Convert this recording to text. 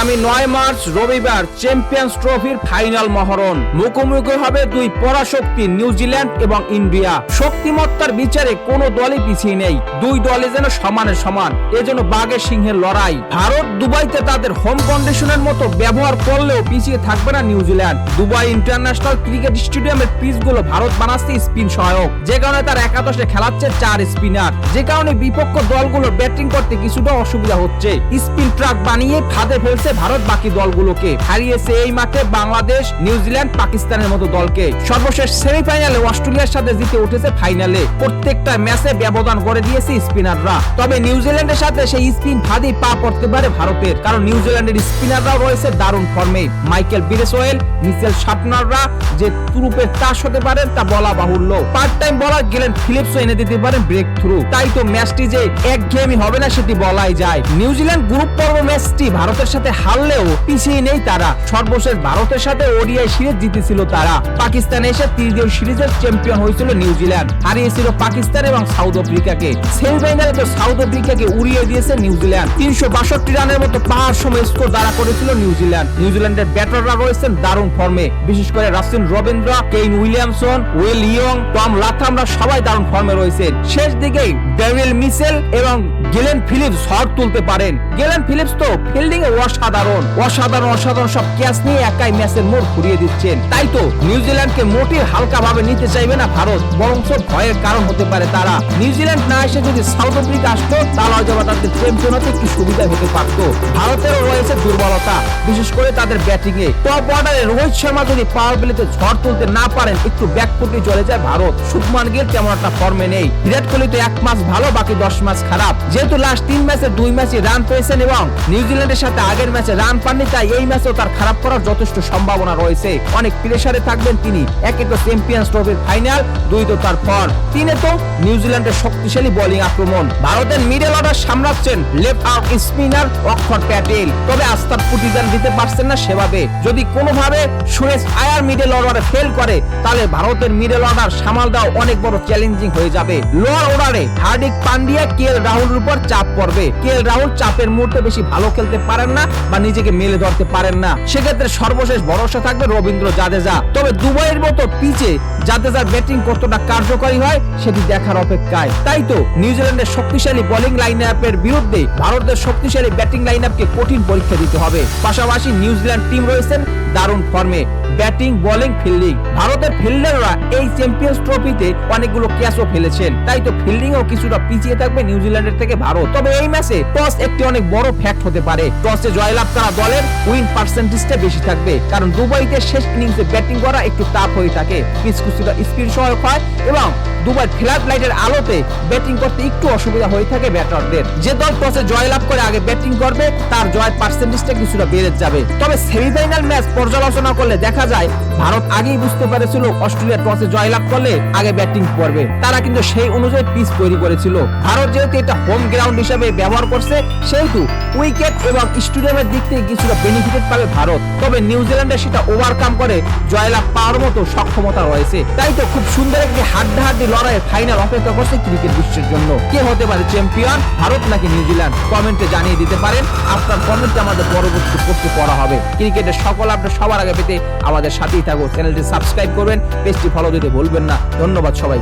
আগামী নয় মার্চ রবিবার চ্যাম্পিয়ন্স ট্রফির ফাইনাল মহরণ। মুখোমুখি হবে দুই পরাশক্তি নিউজিল্যান্ড এবং ইন্ডিয়া। শক্তিমত্তার বিচারে কোনো দলই পিছিয়ে নেই। দুই দলে যেন সমানে সমান এজন্য বাঘের সিংহের লড়াই। ভারত দুবাইতে তাদের হোম কন্ডিশনের মতো ব্যবহার করলেও পিছিয়ে থাকবে না নিউজিল্যান্ড দুবাই ইন্টারন্যাশনাল ক্রিকেট স্টেডিয়ামের পিচগুলো ভারত বানাচ্ছে স্পিন সহায়ক। যে কারণে তার একাদশে খেলাচ্ছে চার স্পিনার। যে কারণে বিপক্ষ দলগুলো ব্যাটিং করতে কিছুটা অসুবিধা হচ্ছে। স্পিন ট্রাক বানিয়ে ফাঁদে ফেলছে ভারত বাকি দলগুলোকে। হারিয়েছে এই মাঠে বাংলাদেশ, নিউজিল্যান্ড, পাকিস্তানের মতো দলকে। সর্বশেষ সেমিফাইনালে অস্ট্রেলিয়ার সাথে জিতে উঠেছে ফাইনালে। প্রত্যেকটা ম্যাচে ব্যবধান করে দিয়েছে স্পিনাররা। তবে নিউজিল্যান্ডের সাথে সেই স্পিন ফাঁদি পা পড়তে পারে ভারতের, কারণ নিউজিল্যান্ডের স্পিনাররাও রয়েছে দারুণ ফর্মে। মাইকেল বিরেসওয়েল, মিচেল শার্টনাররা যে তুরুপের তাস হতে পারেন, তা বলা বাহুল্য। পার্ট টাইম বলার গেলেন ফিলিপসও এনে দিতে পারেন ব্রেক থ্রু তাই তো ম্যাচটি যে একঘেয়েমি হবে না, সেটি বলাই যায়। নিউজিল্যান্ড গ্রুপ পর্ব ম্যাচটি ভারতের সাথে হারলেও পিছিয়ে নেই তারা। সর্বশেষ ভারতের সাথে ওডিআই সিরিজ জিতেছিল তারা। পাকিস্তানে এসে তৃতীয় সিরিজের চ্যাম্পিয়ন হয়েছিল নিউজিল্যান্ড। হারিয়েছিল পাকিস্তান এবং সাউথ আফ্রিকাকে। সেমিফাইনালে তো সাউথ আফ্রিকাকে উড়িয়ে দিয়েছে নিউজিল্যান্ড। তিনশো বাষট্টি রানের মতো পাহাড় সময় স্কোর দ্বারা করেছিল নিউজিল্যান্ড। নিউজিল্যান্ডের ব্যাটাররা রয়েছেন দারুণ ফর্মে। বিশেষ করে Rachin Ravindra, Kane Williamson Will Young, Tom লাথামরা সবাই দারুণ ফর্মে রয়েছেন শেষ দিকেই ডেভিল মিসেল এবং গেলেন ফিলিপস ঝড় তুলতে পারেন। গেলেন ফিলিপস তো ফিল্ডিং এ অসাধারণ। অসাধারণ অসাধারণ সব ক্যাচ নিয়ে একাই ম্যাচের মোড় ঘুরিয়ে দিচ্ছেন। তাই তো নিউজিল্যান্ডকে মোটেই হালকা ভাবে নিতে চাইবে না ভারত বরং ভয়ের কারণ হতে পারে তারা। নিউজিল্যান্ড না এসে যদি সাউথ আফ্রিকা আসতো, তাহলে হয়তো তাদের চ্যাম্পিয়ন হতে একটু সুবিধা হতে পারতো। ভারতেরও রয়েছে দুর্বলতা, বিশেষ করে তাদের ব্যাটিং এ টপ অর্ডারে রোহিত শর্মা যদি পাওয়ার প্লেতে ঝড় তুলতে না পারেন, একটু ব্যাকফুটে চলে যায় ভারত। শুভমান গিল তেমন একটা ফর্মে নেই। বিরাট কোহলি তো এক মাস ভালো, বাকি দশ মাস খারাপ। যেহেতু লাস্ট তিন ম্যাচে দুই ম্যাচে রান পেয়েছেন এবং নিউজিল্যান্ডের সাথে আগের ম্যাচে রান পাননি, তাই এই ম্যাচেও তার খারাপ করার যথেষ্ট সম্ভাবনা রয়েছে। অনেক প্রেসারে থাকবেন তিনি। একে তো চ্যাম্পিয়ন্স ট্রফির ফাইনাল দুই তো তার পর। তিনে তো নিউজিল্যান্ডের শক্তিশালী বোলিং আক্রমণ। ভারতের middle order সামলাচ্ছেন left arm spinner Axar Patel. তবে আস্থার প্রতিদান দিতে পারছেন না সেভাবে। যদি কোনোভাবে সুরেশ আয়ার মিডল অর্ডারে ফেল করে, তাহলে ভারতের মিডল অর্ডার সামাল দেওয়া অনেক বড় চ্যালেঞ্জিং হয়ে যাবে। লোয়ার অর্ডারে হার্দিক পান্ডিয়া, কে এল রাহুলের উপর চাপ পড়বে। কে রাহুল চাপের মুহূর্তে বেশি ভালো খেলতে পারেন না বা নিজেকে মেলে ধরতে পারেন না? সেক্ষেত্রে সর্বশেষ ভরসা থাকবে রবীন্দ্র জাদেজা। তবে দুবাইয়ের মতো পিচে জাদেজার ব্যাটিং কতটা কার্যকরী হয় সেটি দেখার অপেক্ষায়। তাই তো নিউজিল্যান্ডের শক্তিশালী বোলিং লাইন আপের বিরুদ্ধে ভারতের শক্তিশালী ব্যাটিং লাইন আপকে কঠিন পরীক্ষা দিতে হবে। পাশাপাশি নিউজিল্যান্ড টিম রয়েছেন দারুণ ফর্মে ব্যাটিং, বোলিং, ফিল্ডিং। ভারতের ফিল্ডাররা এই চ্যাম্পিয়ন্স ট্রফিতে অনেকগুলো ক্যাচও ফেলেছেন। তাই তো ফিল্ডিং ও কিছুটা পিছিয়ে থাকবে নিউজিল্যান্ডের থেকে ভারত। তবে এই ম্যাচে টস একটি অনেক বড় ফ্যাক্ট হতে পারে। টসে জয়লাভ করা দলের উইন পার্সেন্টেজটা বেশি থাকবে। কারণ দুবাইতে শেষ ইনিংসে ব্যাটিং করা একটু টাফ হয়ে থাকে। পিচ কিছুটা স্পিড সহায়ক হয় এবং দুবার ফ্ল্যাট লাইটের আলোতে ব্যাটিং করতে একটু অসুবিধা হয়ে থাকে ব্যাটারদের। যে দল টসে জয়লাভ করে আগে ব্যাটিং করবে, তার জয়ের পার্সেন্টেজটা কিছুটা বেড়ে যাবে। তবে সেমিফাইনাল ম্যাচ পর্যালোচনা করলে দেখা যায়। ভারত আগেই বুঝতে পেরেছিল অস্ট্রেলিয়া টসে জয়লাভ করলে আগে ব্যাটিং করবে। তারা কিন্তু সেই অনুযায়ী পিচ তৈরি করেছিল। ভারত যেহেতু এটা হোম গ্রাউন্ড হিসাবে ব্যবহার করছে, সেহেতু উইকেট এবং স্টেডিয়ামের দিক থেকে কিছুটা বেনিফিটেড পাবে ভারত। তবে নিউজিল্যান্ডে সেটা ওভারকাম করে জয়লাভ পাওয়ার মতো সক্ষমতা রয়েছে। তাই তো খুব সুন্দর একটি হাড্ডাহাড্ডি লড়াইয়ের ফাইনাল অপেক্ষা করছে ক্রিকেট বিশ্বের জন্য। কে হতে পারে চ্যাম্পিয়ন ভারত নাকি নিউজিল্যান্ড কমেন্টে জানিয়ে দিতে পারেন। আপনার কমেন্টে আমাদের পরবর্তী পড়া হবে। ক্রিকেটের সকল আপডেট সবার আগে পেতে আমাদের সাথেই থাকুন। চ্যানেলটি সাবস্ক্রাইব করবেন পেজটি ফলো দিতে ভুলবেন না। ধন্যবাদ সবাই